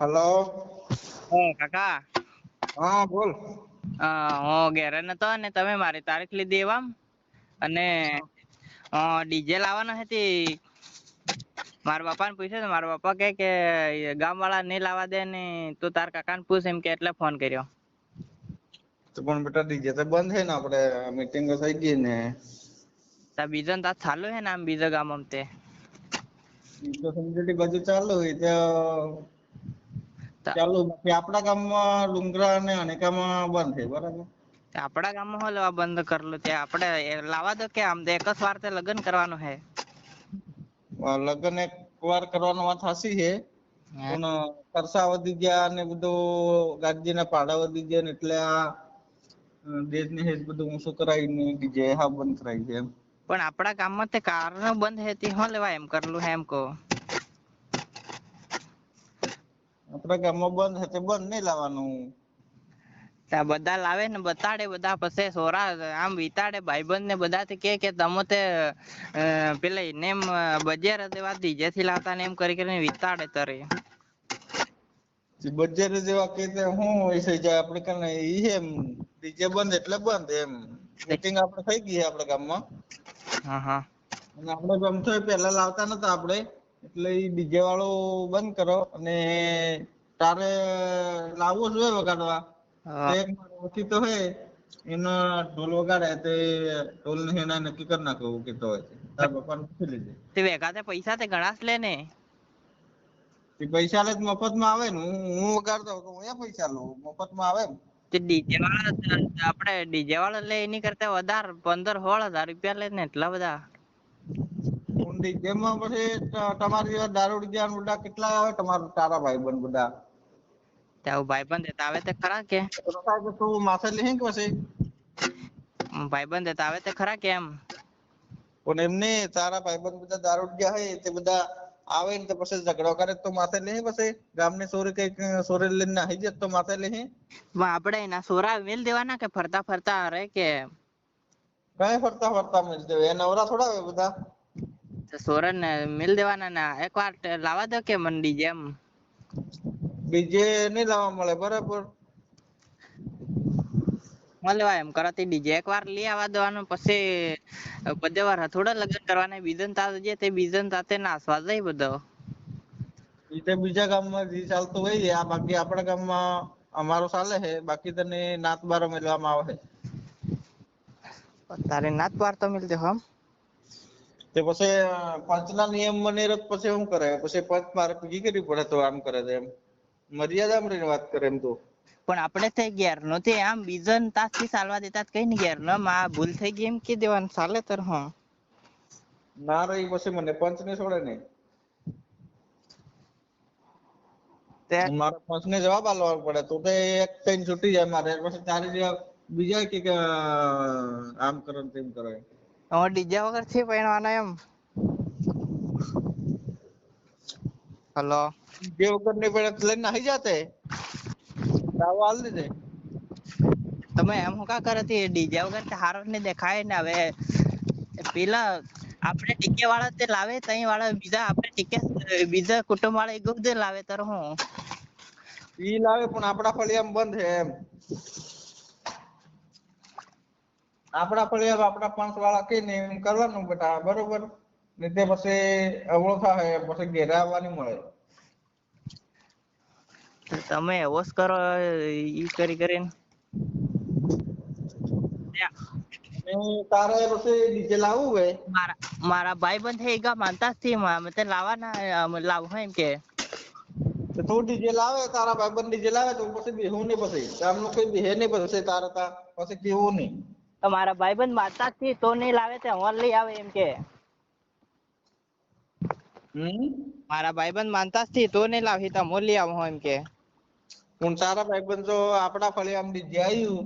Hello હા કાકા. હા બોલ. હું ઘેરે નતો ને તમે મારી તારીખ લીધી એવામ અને ડીજે લાવવાનો હતી મારા બાપાને પૂછ્યું તો મારા પપ્પા કે કે ગામ વાળા નહીં લાવવા દે ને તું તાર કાકાને પૂછ એમ કે એટલે ફોન કર્યો. તો પણ બેટા ડીજે તો બંધ છે ને આપણે મીટિંગ થઈ ગઈ ને. તા બીજો ને તાર ચાલુ હે ને આમ બીજો ગામ આમ તે. ઈ તો બાજુ ચાલુ હોય તો તા- ચાલુ આપણા ગામમાં ડુંગરા અને અનેકામાં બંધ છે બરાબર? આપણા ગામમાં બંધ કરેલું તે આપણે લાવા લાવવા દો કે આમ એક જ વાર તે લગ્ન કરવાનું હે લગ્ન એક વાર કરવાનો વાત હાસી છે પણ ખર્ચા વધી ગયા ને બધું ગાડીના ભાડા વધી ગયા ને એટલે આ દેશની હેત બધું ઊંચું કરાવીને ડીજે હા બંધ કરાવી છે એમ. પણ આપણા ગામમાં તે કાર બંધ હે તે હો લેવા એમ કરેલું હે એમ કહો. આપણા ગામમાં બંધ છે તે બંધ નહીં લાવવાનું. બધા લાવે ને બતાડે બધા પછી સોરા આમ વિતાડે ભાઈબંધ ને બધા થી કે કે તમે તે પેલા નેમ બજાર દેવા ડીજે થી લાવતા ને એમ કરી કરીને વિતાડે તરે. બજાર જેવા કે હું હોય જાય આપણે કને ઈ એમ ડીજે બંધ એટલે બંધ એમ. મીટિંગ આપણે થઈ ગઈ છે આપણા ગામમાં. હા હા. અને આપણે ગમતો પહેલા લાવતા નતા આપણે. એટલે એ ડીજે વાળો બંધ કરો અને તારે લાવવો જોઈએ વગાડવા. એક ઓછી તો હે એનો ઢોલ વગાડે તે ઢોલ ને એના નક્કી કરી નાખો એવું કેતો હોય છે. તાર પપ્પાને પૂછી લેજે. તે વેગા તે પૈસા તે ગણાસ લે ને. તે પૈસા લે મફતમાં આવે ને હું હું વગાડતો તો હું એ પૈસા લઉં મફતમાં આવે ને તે ડીજે વાળા આપણે ડીજે વાળા લે એની કરતા વધારે પંદર સોળ હજાર રૂપિયા લે ને એટલા બધા. હું ડીજે પછી તમારી જેવા દારૂડિયા ને બધા કેટલા આવે? તમારા તારા ભાઈબંધ બધા ત્યાં ભાઈબંધ હતા આવે તે ખરા કે? તો માથે લઈ કે પછી. ભાઈબંધ હતા આવે તે ખરા કે એમ? પણ એમને તારા ભાઈબંધ બધા દારૂડિયા હોય તે બધા આવે ને તો પછી ઝઘડો કરે તો માથે લઈ પછી. ગામને સોરી કંઈક સોરી લઈને નાહી જાય તો માથે પણ આપણે એના સોરા મેલ દેવાના કે ફરતા ફરતા રહે કે? કઈ ફરતા ફરતા મેલ દેવે એ નવરા થોડા હોય બધા? તો મિલ ને મેલ દેવાના ના એક વાર લાવવા દો કે મંડી ડીજે એમ ડીજે નહીં લાવવા મળે બરાબર. મળવા એમ કરાતી ડીજે. એક વાર લઈ આવવા દેવાનું પછી બધે વાર થોડા લગ્ન કરવાના બીજન તાત જે તે બીજન તાતે નાસવા જાય બધો. ઈ તો બીજા ગામમાં જે ચાલતું હોય આ બાકી આપણા ગામમાં અમારો ચાલે છે બાકી તને નાત બારો મેળવામાં આવે. છે તારે નાત બાર તો મિલતે હમ તે પછી પંચના નિયમ મને રદ પછી શું કરે? પછી પંચ મારે પીગી કરવી પડે તો આમ કરે છે એમ. મર્યાદામાં રહીને વાત કરે એમ તો. પણ આપણે થઈ ગેર નો તે આમ બીજન તાસથી ચાલવા દેતા કઈ ની ઘેર નો માં ભૂલ થઈ ગઈ એમ કે દેવાનું ચાલે તર હા. ના રહી પછી મને પંચ ને છોડે નહીં. મારા મારે પંચ ને જવાબ આલવો પડે તો તે એક થઈને છૂટી જાય મારે પછી તારી બીજા કે કે આમ કરો તેમ કરો. એમ. ડીજા વગરથી પહેરવાના એમ હલો જે વગર નહીં પહેરે તો લઈને નાહી જાતે દાવો આલ દીધે તમે એમ હું કા કરે ડીજે વગર તો હારો ને દેખાય ને હવે પેલા આપણે ટીકે વાળા તે લાવે તઈ વાળા બીજા આપણે ટીકે બીજા કુટુંબ વાળા એક જ લાવે તર હું ઈ લાવે પણ આપણા ફળિયામાં બંધ છે એમ આપણા પરિવાર આપણા પાંચ વાળા કે ને એમ કરવાનું બેટા બરોબર. ને તે પછી અવળો થાય પછી ઘેરે આવવાની મળે. તમે હોશ કરો ઈ કરી કરીને. તારે પછી ડીજે લાવવું હોય મારા મારા ભાઈ બંધ થઈ ગા માનતા થી અમે તે લાવવાના અમ લાવું એમ કે. તો તું ડીજે લાવે તારા ભાઈબંધ ડીજે લાવે તો પછી બેહું નહીં પછી. ગામનું કોઈ બેહે નહીં પછી તારા તા પછી કેવું નહીં. તો મારા ભાઈ બંધથી તો નહીં લાવે તે હું લઈ આવે એમ કે. હમ? મારા ભાઈબંધ માનતા થી તો નહીં લાવે તો હું લઈ આવો એમ કે. પણ તારા ભાઈબંધ જો ફળે આમ ડીજે આવ્યું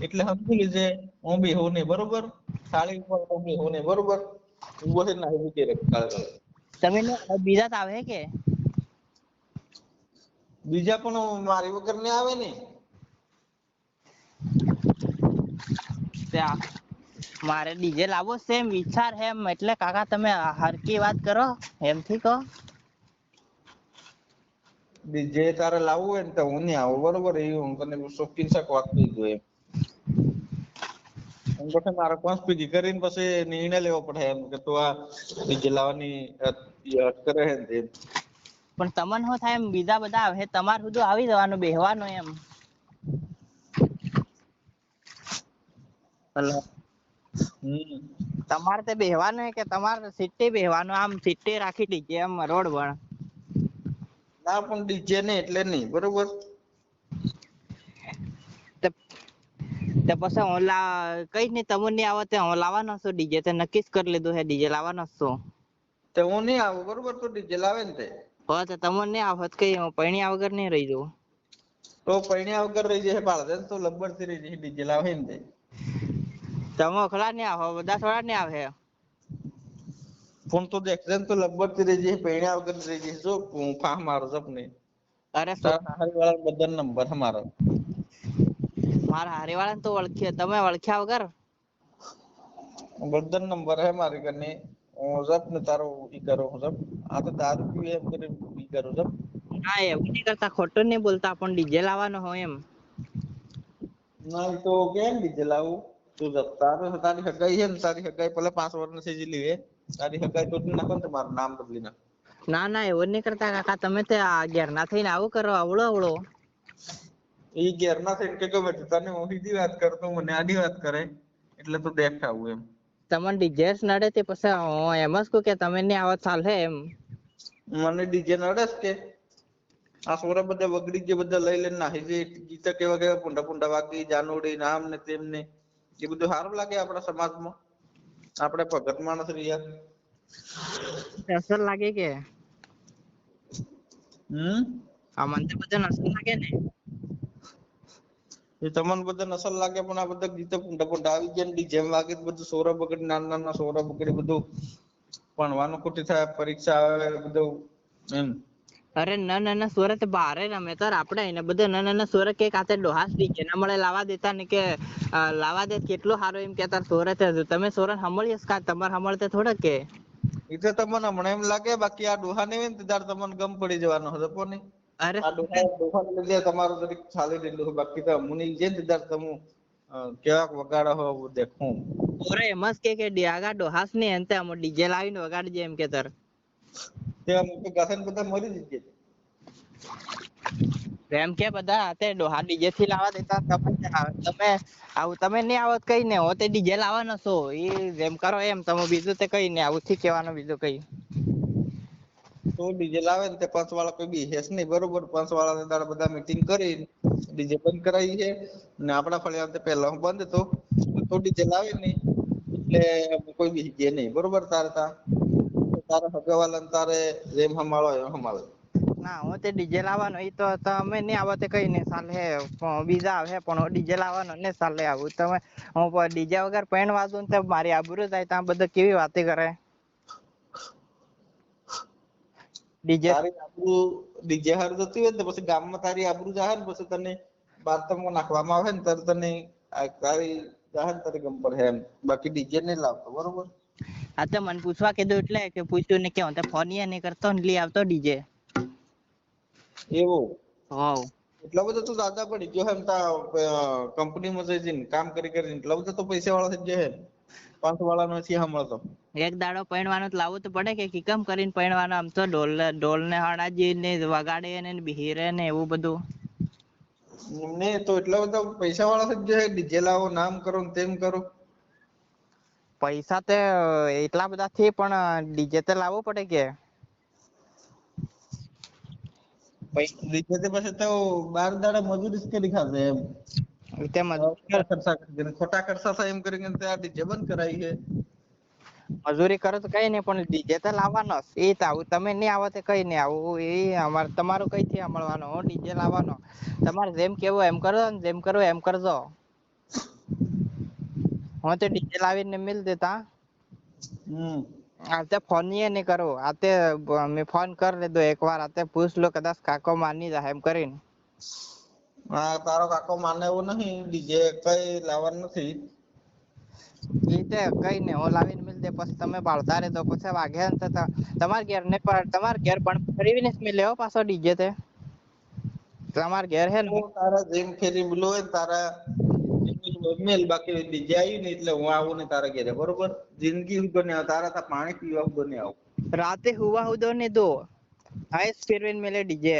એટલે સમજી લેજે હું બેહું નહીં બરોબર સાળી ઉપર હું બેહું નહીં બરોબર ઊભો થઈને નાહી મૂકી રે કાળે કાળે. તમે બીજા તો આવે કે? બીજા પણ મારી વગર ને આવે ને? ત્યાં મારે ડીજે લાવવો છે એમ વિચાર છે એમ. એટલે કાકા તમે હરકી વાત કરો એમથી કહો. ડીજે તારે લાવવું હોય ને તો હું નહીં આવું બરોબર? એ હું તને શોખીન શાક વાત કહી દઉં એમ. એમ પછી મારે પેઢી કરીને પછી નિર્ણય લેવો પડે એમ કે તું આ ડીજે લાવવાની અટ કરે છે પણ તમને શું થાય એમ? બીજા બધા આવે તમારે સુધી આવી જવાનું બેહવાનું એમ. હમ તમારે તે બેહવાનું કે તમારે સીટે બેહવાનું આમ સીટે રાખી દીજે એમ રોડ પર. ના પણ ડીજે ને એટલે નહીં બરોબર? તે તે પછી હું લા કઈ નહીં તમને નહીં આવો તે હું લાવવાનો છું ડીજે તે નક્કી જ કરી લીધું હે ડીજે લાવવાનો છું. તે હું નહીં આવું બરોબર? તો ડીજે લાવે ને તે. હો તે તમે નહીં આવત કઈ હું પૈણ્યા વગર નહીં રહી જવું તો પૈણ્યા વગર રહી જશે પાડે તો લબ્બરથી રહી જશે ડીજે લાવે ને તે. તમે અખલા નહીં આવો બધા થોડા નહીં આવે? ફોન તો દેખ તો લબ્બર રહી જશે પૈણ્યા વગર રહી જશે જો હું ફાહ મારો સપને અરે હારી વાળા બધા નંબર મારો. મારા હારીવાળાને તો ઓળખી તમે ઓળખ્યા વગર? બધા નંબર હે મારી કને હું જપ ને તારો ઈ કરો હું જપ આ તો દારૂ પીવે એમ કરી ઈ કરો જપ ના એવું નહીં કરતા ખોટું નહીં બોલતા પણ ડીજે લાવવાનો હોય એમ. ના તો કેમ ડીજે લાવું? તું જપ તારી હગાઈ છે ને તારી હગાઈ પેલા પાંચ વર્ષ થઈ જેલી હે તારી હગાઈ તો નાખો ને તમારું નામ બદલી નાખ. ના ના એવું નહીં કરતા કાકા. તમે તો અગિયાર ના થઈને આવું કરો અવળો અવળો ઈ ઘેર ના થઈને કે ગમે તને હું સીધી વાત કરતો મને આની વાત કરે. એટલે તો દેખાવું એમ. તમને ડીજે નડે તે પછી હું એમ જ કહું કે તમે નહીં આવો ચાલે એમ. મને ડીજે નડે જ કે. આ સોરા બધા બગડી જે બધા લઈ લઈને નાહી જે ગીતા કેવા કેવા પુંડા પુંડા વાગી જાનોડી નામ ને તેમ ને. એ બધું સારું લાગે આપણા સમાજમાં? આપણે ભગત માણસ રહ્યા. અસર લાગે કે? હમ? આ મને બધા અસર લાગે ને. એ તમને બધા નસલ લાગે પણ આ બધા ગીતા પુંડા પુંડા આવી ગયા ને જેમ વાગે બધું સોરા બગડી નાના નાના સોરા બગડી બધું. ભણવાનું ખોટી થાય પરીક્ષા આવે બધું એમ. અરે ના ના ના સુરત બારે રમે તાર. આપણે એને બધા ના ના ના સુરત કે કાતે ડોહાસ ડીજે ના મળે લાવા દેતા ને કે લાવા દે કેટલું સારું એમ કેતા સુરત જ. તમે સુરત સાંભળીએ કા? તમાર સાંભળતે થોડા કે. એ તો તમને હમણાં એમ લાગે બાકી આ ડોહા ને ને તમને ગમ પડી જવાનો હતો કોને અરે આ ડોહા ડોહાને લીધે તમારું જરીક ચાલી રહેલું બાકી તો મુની જે ને તમુ કેવાક વગાડો હો દેખું. ઓરે એમ જ કે કે ડિયાગા ડોહાસ ને અંતે અમો ડીજે લાવીને વગાડજે એમ કે તર. તે અમુક ગાથાને બધા મરી જ ગયા. એમ કે બધા તે ડોહા ડીજે થી લાવા દેતા તમે તમે આવું તમે નહીં આવત કઈ ને હો તે ડીજે લાવવાનો છો. એ જેમ કરો એમ તમે બીજું તે કઈ ને આવું થી કહેવાનું બીજું કઈ. તો ડીજે લાવે ને તે પાંચ વાળા કોઈ બી હેસ નહીં બરોબર. પાંચ વાળા દાડા બધા મીટિંગ કરી ડીજે બંધ કરાવી છે. ને આપણા ફળિયા તે પહેલા હું બંધ હતો. તો ડીજે લાવે નહીં. એટલે કોઈ બી હિજે નહીં બરોબર તારે તો તારે હગવાલ તારે જેમ હમાળો એમ સંભાળો ના હું તે ડીજે લાવવાનો ઈ તો તમે નહીં આવો તે કઈ નહીં સાલે બીજા આવે પણ ડીજે લાવવાનો ને સાલે આવું. તમે હું ડીજે વગર પેન વાજું ને મારી આબરૂ જાય ત્યાં બધા કેવી વાતે કરે? ડીજે તારી આબરૂ ડીજે હાર જતી હોય ને પછી ગામમાં તારી આબરૂ જાહે ને પછી તને બાથરૂમમાં નાખવામાં આવે ને ત્યારે તને તારી જાહે ને તારી ગમ પડે એમ. બાકી ડીજે નહીં લાવતો બરોબર? આ તો મને પૂછવા કીધું એટલે કે પૂછ્યું ને કે હું ફોન ય નહીં કરતો ને લઈ આવતો ડીજે એવું? હોવ. એટલો બધો તો દાદા પડી ગયો એમ તા કંપનીમાં જઈને કામ કરી કરીને એટલો બધો તો પૈસા વાળો થઈ ગયો હે પાંચ વાળા નો છે હમણાં એક દાડો પૈણવાનો તો લાવવું તો પડે કે કિકમ કરીને પૈણવાનો આમ તો ઢોલ ઢોલ ને હણાજી ને વગાડે ને બિહીરે ને એવું બધું. ને તો એટલા બધા પૈસા વાળા થઈ ગયા ડીજે લાવો નામ કરો ને તેમ કરો. પૈસા તે એટલા બધા છે પણ ડીજે તો લાવવો પડે કે? ડીજે તે પછી તો બાર દાડા મજૂરી જ કરી ખાશે એમ. તે મજ- ખર્ચા કરીને ખોટા ખર્ચા એમ કરીને તે આ ડીજે બંધ કરાવી છે. મજૂરી કરો તો કઈ નહીં પણ ડીજે તો લાવવાનો એ તો આવું તમે નહીં આવો તો કઈ નહીં આવું. એ અમારે તમારું કઈ થી સાંભળવાનો ડીજે લાવવાનો. તમારે જેમ કેવું એમ કરો જેમ કરો એમ કરજો. હું તો ડીજે લાવીને મિલ દેતા. હમ. આતે ફોન નહીં નહીં કરો. આતે મેં ફોન કરી લીધો એકવાર. આતે પૂછ લો કદાચ કાકો માની જાય એમ કરીને. હા તારો કાકો માને એવું નહીં. ડીજે કઈ લાવવાનું નથી. ઈ કઈ ને હું લાવીને મિલ દે. પછી તમે બાળતા રહેતો પછી વાગે ને તો તમાર ઘેર ને પણ તમાર ઘેર પણ ફરીને જ મિલે હો પાછો ડીજે તે. તમાર ઘેર હે ને? તારા જેમ ફેરી બોલો તારા મેલ બાકી ડીજે આવ્યું ને એટલે હું આવું ને તારા ઘરે, બરોબર? જિંદગી હું ને તારા તા પાણી પીવા હું ને આવું. રાતે હુવા હુદો ને દો. આઈસ ફેરવેન મેલે ડીજે